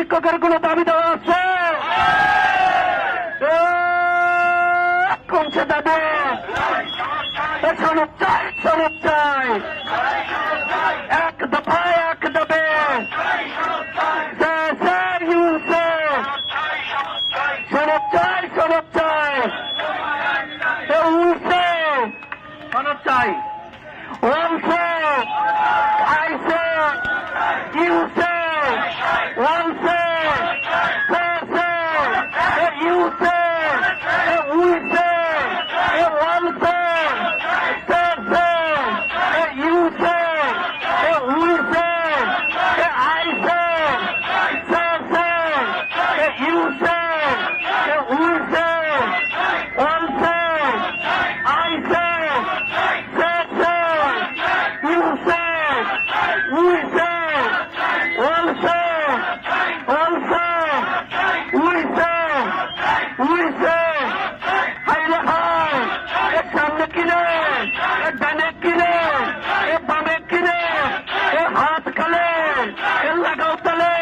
শিক্ষকের কোনো দাবি দেওয়া আছে। কমছে দাবি। সনদ চাই সনদ চাই। এক দফা এক দাবি। সনদ চাই সনদ চাই। সনদ চাই। ওয়ান কিনে এ ডানে কিনে এ বামে কিনে এ হাত খালে? এ লাগাও তালে?